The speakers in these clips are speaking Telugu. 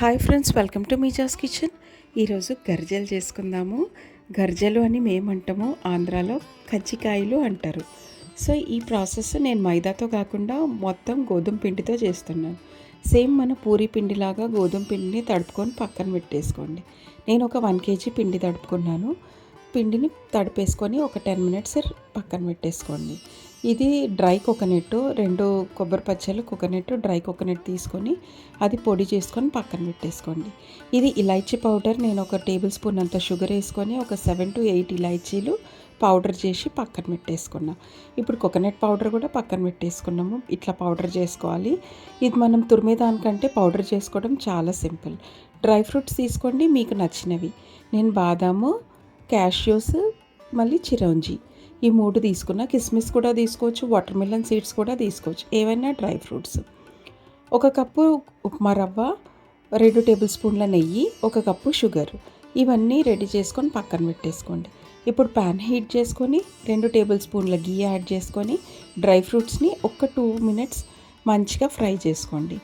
Hi friends welcome to మీజాస్ kitchen. ఈరోజు గర్జలు చేసుకుందాము. గర్జలు అని మేమంటాము ఆంధ్రాలో కజ్జికాయలు అంటారు. సో ఈ ప్రాసెస్ నేను మైదాతో కాకుండా మొత్తం గోధుమ పిండితో చేస్తున్నాను. సేమ్ మన పూరి పిండిలాగా గోధుమ పిండిని తడుపుకొని పక్కన పెట్టేసుకోండి. నేను ఒక వన్ కేజీ పిండి తడుపుకున్నాను. పిండిని తడిపేసుకొని ఒక టెన్ మినిట్స్ పక్కన పెట్టేసుకోండి. ఇది డ్రై కోకోనట్ రెండు కొబ్బరి పచ్చలు కోకోనట్ డ్రై కోకోనట్ తీసుకొని అది పొడి చేసుకొని పక్కన పెట్టేసుకోండి. ఇది ఇలైచీ పౌడర్ నేను ఒక టేబుల్ స్పూన్ అంత షుగర్ వేసుకొని ఒక సెవెన్ టు ఎయిట్ ఇలైచీలు పౌడర్ చేసి పక్కన పెట్టేసుకున్నాం. ఇప్పుడు కోకోనట్ పౌడర్ కూడా పక్కన పెట్టేసుకున్నాము ఇట్లా పౌడర్ చేసుకోవాలి. ఇది మనం తురిమేదానికంటే పౌడర్ చేసుకోవడం చాలా సింపుల్. డ్రై ఫ్రూట్స్ తీసుకోండి మీకు నచ్చినవి. నేను బాదాము క్యాష్యూస్ మళ్ళీ చిరంజీ. ఈ మూడు తీసుకున్న కిస్మిస్ కూడా తీసుకోవచ్చు వాటర్ మిలన్ సీడ్స్ కూడా తీసుకోవచ్చు. ఏవైనా డ్రై ఫ్రూట్స్. ఒక కప్పు ఉప్మా రవ్వ రెండు టేబుల్ స్పూన్ల నెయ్యి ఒక కప్పు షుగర్. ఇవన్నీ రెడీ చేసుకొని పక్కన పెట్టేసుకోండి. ఇప్పుడు ప్యాన్ హీట్ చేసుకొని రెండు టేబుల్ స్పూన్ల గీ యాడ్ చేసుకొని డ్రై ఫ్రూట్స్ని ఒక టూ మినిట్స్ మంచిగా ఫ్రై చేసుకోండి.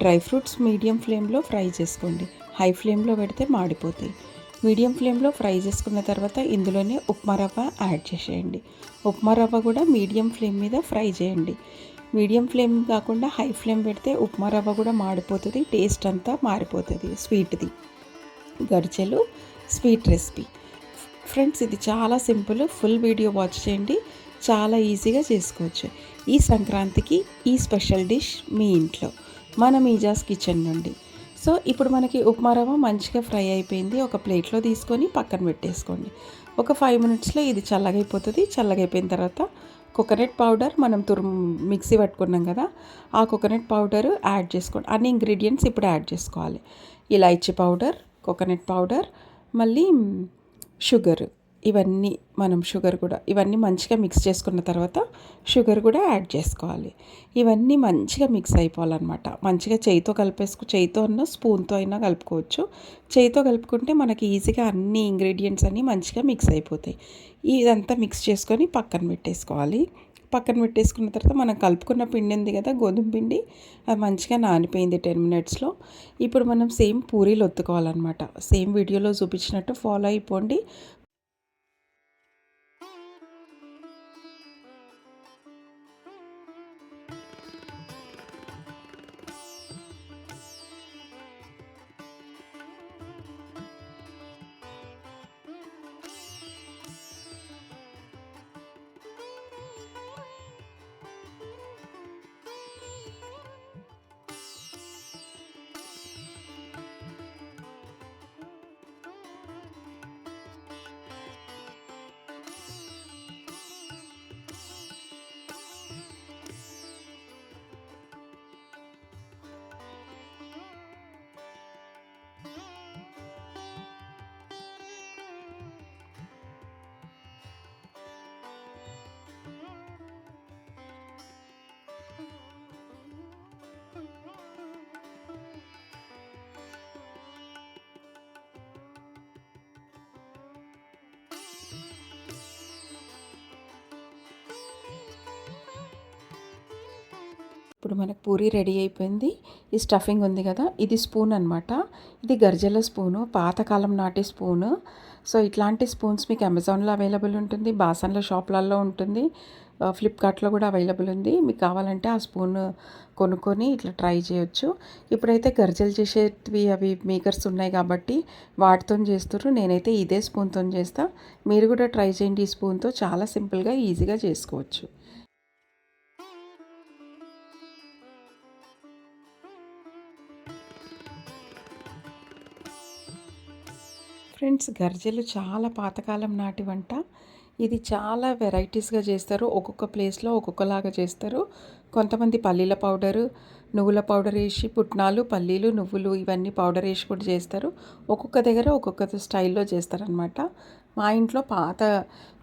డ్రై ఫ్రూట్స్ మీడియం ఫ్లేమ్లో ఫ్రై చేసుకోండి. హై ఫ్లేమ్లో పెడితే మాడిపోతాయి. మీడియం ఫ్లేమ్లో ఫ్రై చేసుకున్న తర్వాత ఇందులోనే ఉప్మా రవ్వ యాడ్ చేసేయండి. ఉప్మా రవ్వ కూడా మీడియం ఫ్లేమ్ మీద ఫ్రై చేయండి. మీడియం ఫ్లేమ్ కాకుండా హై ఫ్లేమ్ పెడితే ఉప్మా రవ్వ కూడా మాడిపోతుంది టేస్ట్ అంతా మారిపోతుంది స్వీట్ది. గడిచెలు స్వీట్ రెసిపీ. ఫ్రెండ్స్ ఇది చాలా సింపుల్ ఫుల్ వీడియో వాచ్ చేయండి. చాలా ఈజీగా చేసుకోవచ్చు. ఈ సంక్రాంతికి ఈ స్పెషల్ డిష్ మీ ఇంట్లో మన మీజాస్ కిచెన్ నుండి. సో ఇప్పుడు మనకి ఉప్మా రవ్వ మంచిగా ఫ్రై అయిపోయింది. ఒక ప్లేట్లో తీసుకొని పక్కన పెట్టేసుకోండి. ఒక ఫైవ్ మినిట్స్లో ఇది చల్లగైపోతుంది. చల్లగైపోయిన తర్వాత కోకోనట్ పౌడర్ మనం తురు మిక్సీ పట్టుకున్నాం కదా ఆ కోకోనట్ పౌడర్ యాడ్ చేసుకోండి. అన్ని ఇంగ్రీడియంట్స్ ఇప్పుడు యాడ్ చేసుకోవాలి. ఇలాచీ పౌడర్ కోకోనట్ పౌడర్ మళ్ళీ షుగర్ ఇవన్నీ మనం షుగర్ కూడా ఇవన్నీ మంచిగా మిక్స్ చేసుకున్న తర్వాత షుగర్ కూడా యాడ్ చేసుకోవాలి. ఇవన్నీ మంచిగా మిక్స్ అయిపోవాలన్నమాట. మంచిగా చేయితో కలిపేసుకు చేయితో అన్న స్పూన్తో అయినా కలుపుకోవచ్చు. చేయితో కలుపుకుంటే మనకి ఈజీగా అన్ని ఇంగ్రీడియంట్స్ అన్నీ మంచిగా మిక్స్ అయిపోతాయి. ఇదంతా మిక్స్ చేసుకొని పక్కన పెట్టేసుకోవాలి. పక్కన పెట్టేసుకున్న తర్వాత మనం కలుపుకున్న పిండి ఉంది కదా గోధుమ పిండి అది మంచిగా నానిపోయింది టెన్ మినిట్స్లో. ఇప్పుడు మనం సేమ్ పూరీలు ఒత్తుకోవాలన్నమాట. సేమ్ వీడియోలో చూపించినట్టు ఫాలో అయిపోండి. ఇప్పుడు మనకు పూరి రెడీ అయిపోయింది. ఈ స్టఫింగ్ ఉంది కదా ఇది స్పూన్ అనమాట ఇది గర్జల స్పూను పాతకాలం నాటి స్పూను. సో ఇట్లాంటి స్పూన్స్ మీకు అమెజాన్లో అవైలబుల్ ఉంటుంది బాసన్ల షాప్లలో ఉంటుంది ఫ్లిప్కార్ట్లో కూడా అవైలబుల్ ఉంది. మీకు కావాలంటే ఆ స్పూన్ కొనుక్కొని ఇట్లా ట్రై చేయొచ్చు. ఇప్పుడైతే గర్జలు చేసేవి అవి మేకర్స్ ఉన్నాయి కాబట్టి వాటితో చేస్తున్నారు నేనైతే ఇదే స్పూన్తో చేస్తా. మీరు కూడా ట్రై చేయండి ఈ స్పూన్తో. చాలా సింపుల్గా ఈజీగా చేసుకోవచ్చు. ఫ్రెండ్స్ గర్జలు చాలా పాతకాలం నాటి వంట. ఇది చాలా వెరైటీస్గా చేస్తారు. ఒక్కొక్క ప్లేస్లో ఒక్కొక్కలాగా చేస్తారు. కొంతమంది పల్లీల పౌడరు నువ్వుల పౌడర్ వేసి పుట్నాలు పల్లీలు నువ్వులు ఇవన్నీ పౌడర్ వేసి కూడా చేస్తారు. ఒక్కొక్క దగ్గర ఒక్కొక్క స్టైల్లో చేస్తారనమాట మా ఇంట్లో పాత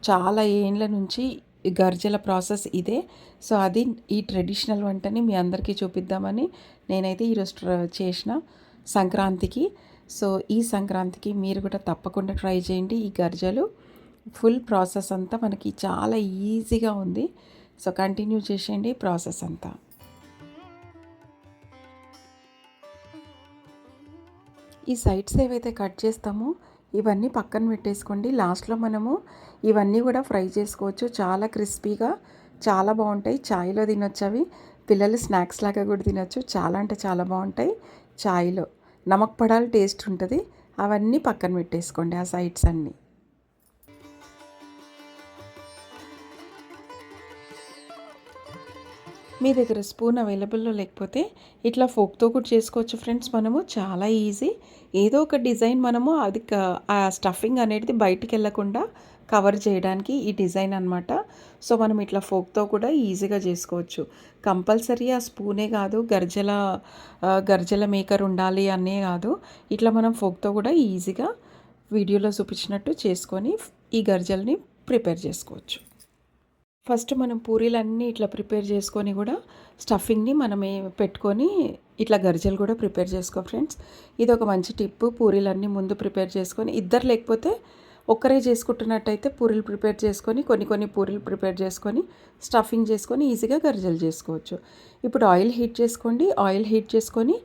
చాలా ఏండ్ల నుంచి గర్జల ప్రాసెస్ ఇదే. సో అది ఈ ట్రెడిషనల్ వంటని మీ అందరికీ చూపిద్దామని నేనైతే ఈరోజు చేసిన సంక్రాంతికి. సో ఈ సంక్రాంతికి మీరు కూడా తప్పకుండా ట్రై చేయండి ఈ గర్జలు. ఫుల్ ప్రాసెస్ అంతా మనకి చాలా ఈజీగా ఉంది. సో కంటిన్యూ చేసేయండి ప్రాసెస్ అంతా. ఈ సైడ్స్ ఏవైతే కట్ చేస్తామో ఇవన్నీ పక్కన పెట్టేసుకోండి. లాస్ట్లో మనము ఇవన్నీ కూడా ఫ్రై చేసుకోవచ్చు. చాలా క్రిస్పీగా చాలా బాగుంటాయి. చాయ్లో తినొచ్చు అవి పిల్లలు స్నాక్స్ లాగా కూడా తినొచ్చు. చాలా అంటే చాలా బాగుంటాయి. చాయ్లో. నమక్ పడాలి టేస్ట్ ఉంటుంది. అవన్నీ పక్కన పెట్టేసుకోండి ఆ సైడ్స్ అన్నీ. మీ దగ్గర స్పూన్ అవైలబుల్లో లేకపోతే ఇట్లా ఫోక్తో కూడా చేసుకోవచ్చు ఫ్రెండ్స్ మనము. చాలా ఈజీ. ఏదో ఒక డిజైన్ మనము అది ఆ స్టఫింగ్ అనేది బయటికి వెళ్ళకుండా కవర్ చేయడానికి ఈ డిజైన్ అనమాట సో మనం ఇట్లా ఫోక్తో కూడా ఈజీగా చేసుకోవచ్చు. కంపల్సరీ ఆ స్పూనే కాదు గర్జల గర్జల మేకర్ ఉండాలి అనే కాదు. ఇట్లా మనం ఫోక్తో కూడా ఈజీగా వీడియోలో చూపించినట్టు చేసుకొని ఈ గర్జల్ని ప్రిపేర్ చేసుకోవచ్చు. ఫస్ట్ మనం పూరీలన్నీ ఇట్లా ప్రిపేర్ చేసుకొని కూడా స్టఫింగ్ని మనమే పెట్టుకొని ఇట్లా గరిజలు కూడా ప్రిపేర్ చేసుకో ఫ్రెండ్స్. ఇది ఒక మంచి టిప్పు. పూరీలన్నీ ముందు ప్రిపేర్ చేసుకొని ఇద్దరు లేకపోతే ఒక్కరే చేసుకుంటున్నట్టయితే పూరీలు ప్రిపేర్ చేసుకొని కొన్ని కొన్ని పూరీలు ప్రిపేర్ చేసుకొని స్టఫింగ్ చేసుకొని ఈజీగా గరిజలు చేసుకోవచ్చు. ఇప్పుడు ఆయిల్ హీట్ చేసుకోండి. ఆయిల్ హీట్ చేసుకొని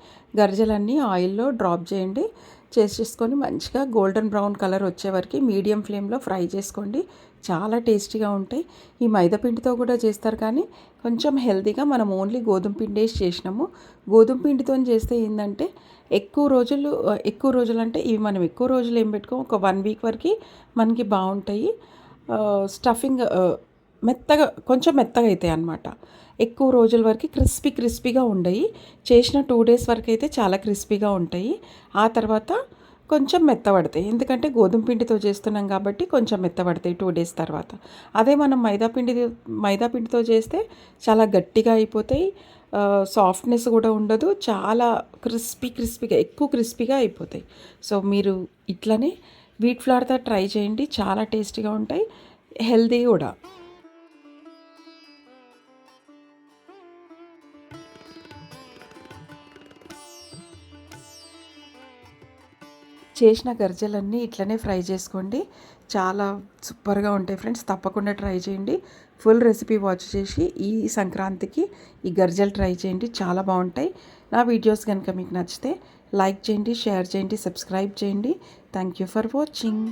గరిజలన్నీ ఆయిల్లో డ్రాప్ చేయండి. చేసేసుకొని మంచిగా గోల్డెన్ బ్రౌన్ కలర్ వచ్చే వరకు మీడియం ఫ్లేమ్లో ఫ్రై చేసుకోండి. చాలా టేస్టీగా ఉంటాయి. ఈ మైదాపిండితో కూడా చేస్తారు కానీ కొంచెం హెల్తీగా మనం ఓన్లీ గోధుమ పిండి వేసి చేసినాము. గోధుమ పిండితో చేస్తే ఏంటంటే ఎక్కువ రోజులు ఎక్కువ రోజులు అంటే ఇవి మనం ఎక్కువ రోజులు ఏం పెట్టుకోం ఒక వన్ వీక్ వరకు మనకి బాగుంటాయి. స్టఫింగ్ మెత్తగా కొంచెం మెత్తగా అవుతాయి అన్నమాట. ఎక్కువ రోజుల వరకు క్రిస్పీ క్రిస్పీగా ఉండయి. చేసిన టూ డేస్ వరకు అయితే చాలా క్రిస్పీగా ఉంటాయి. ఆ తర్వాత కొంచెం మెత్తబడతాయి. ఎందుకంటే గోధుమ పిండితో చేస్తున్నాం కాబట్టి కొంచెం మెత్తబడతాయి టూ డేస్ తర్వాత. అదే మనం మైదా పిండి మైదా పిండితో చేస్తే చాలా గట్టిగా అయిపోతాయి. సాఫ్ట్నెస్ కూడా ఉండదు. చాలా క్రిస్పీ క్రిస్పీగా ఎక్కువ క్రిస్పీగా అయిపోతాయి. సో మీరు ఇట్లనే వీట్ ఫ్లవర్తో ట్రై చేయండి. చాలా టేస్టీగా ఉంటాయి. హెల్దీ కూడా. చేసిన గర్జలన్నీ ఇట్లనే ఫ్రై చేసుకోండి. చాలా సూపర్గా ఉంటాయి ఫ్రెండ్స్. తప్పకుండా ట్రై చేయండి. ఫుల్ రెసిపీ వాచ్ చేసి ఈ సంక్రాంతికి ఈ గర్జలు ట్రై చేయండి. చాలా బాగుంటాయి. నా వీడియోస్ కనుక మీకు నచ్చితే లైక్ చేయండి షేర్ చేయండి సబ్స్క్రైబ్ చేయండి. Thank you for watching.